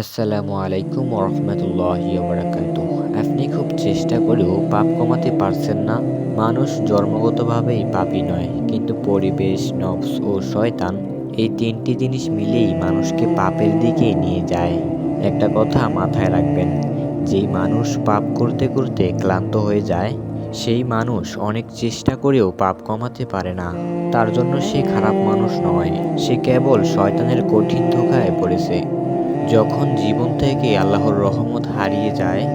আসসালামু আলাইকুম রহমতুল্লাহি বারাকাতু আপনি খুব চেষ্টা করেও পাপ কমাতে পারছেন না। মানুষ জন্মগতভাবেই পাপী নয়, কিন্তু পরিবেশ, নফস ও শয়তান এই তিনটি জিনিস মিলেই মানুষকে পাপের দিকে নিয়ে যায়। একটা কথা মাথায় রাখবেন, যেই মানুষ পাপ করতে করতে ক্লান্ত হয়ে যায়, সেই মানুষ অনেক চেষ্টা করেও পাপ কমাতে পারে না। তার জন্য সে খারাপ মানুষ নয়, সে কেবল শয়তানের কঠিন ধোকায় পড়েছে। যখন জীবন থেকে আল্লাহর রহমত হারিয়ে যায়,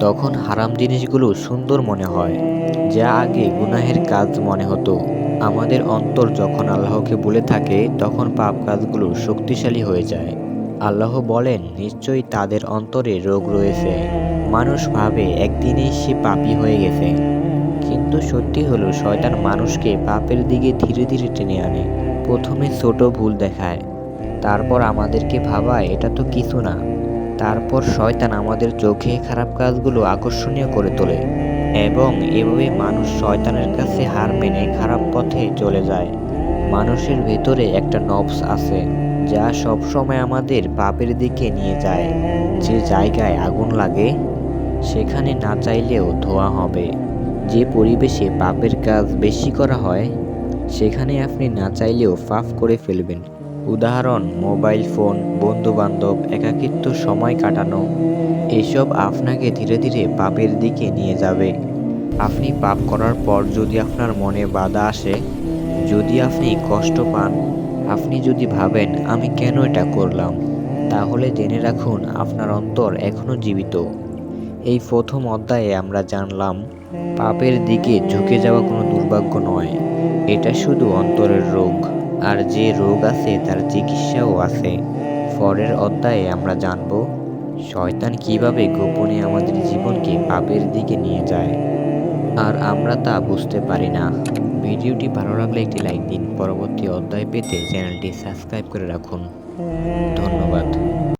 তখন হারাম জিনিসগুলো সুন্দর মনে হয়, যা আগে গুনাহের কাজ মনে হতো। আমাদের অন্তর যখন আল্লাহকে বলে থাকে, তখন পাপ কাজগুলো শক্তিশালী হয়ে যায়। আল্লাহ বলেন, নিশ্চয়ই তাদের অন্তরে রোগ রয়েছে। মানুষ ভাবে একদিনেই সে পাপী হয়ে গেছে। কিন্তু সত্যি হলো, শয়তান মানুষকে পাপের দিকে ধীরে ধীরে টেনে আনে। প্রথমে ছোট ভুল দেখায় তারপর আমাদেরকে ভাবায় এটা তো কিছু না। তারপর শয়তান আমাদের চোখে খারাপ কাজগুলো আকর্ষণীয় করে তোলে এবং এভাবে মানুষ শয়তানের কাছে হার মেনে খারাপ পথে চলে যায়। মানুষের ভেতরে একটা নবস আছে, যা সবসময় আমাদের পাপের দিকে নিয়ে যায়। যে জায়গায় আগুন লাগে, সেখানে না চাইলেও ধোয়া হবে। যে পরিবেশে পাপের কাজ বেশি করা হয়, সেখানে আপনি না চাইলেও পাপ করে ফেলবেন। উদাহরণ, মোবাইল ফোন, বন্ধুবান্ধব, একাকিত্ব, সময় কাটানো, এসব আপনাকে ধীরে ধীরে পাপের দিকে নিয়ে যাবে। আপনি পাপ করার পর যদি আপনার মনে বাধা আসে, যদি আপনি কষ্ট পান, আপনি যদি ভাবেন, আমি কেন এটা করলাম? তাহলে জেনে রাখুন, আপনার অন্তর এখনও জীবিত। এই প্রথম অধ্যায়ে আমরা জানলাম, পাপের দিকে ঝুঁকে যাওয়া কোনো দুর্ভাগ্য নয়, এটা শুধু অন্তরের রোগ। আর যে রোগ আছে তার চিকিৎসাও আছে। পরের অধ্যায়ে আমরা জানব, শয়তান কীভাবে গোপনে আমাদের জীবনকে পাপের দিকে নিয়ে যায়। আর আমরা তা বুঝতে পারি না। ভিডিওটি ভালো লাগলে একটি লাইক দিন। পরবর্তী অধ্যায় পেতে চ্যানেলটি সাবস্ক্রাইব করে রাখুন। ধন্যবাদ।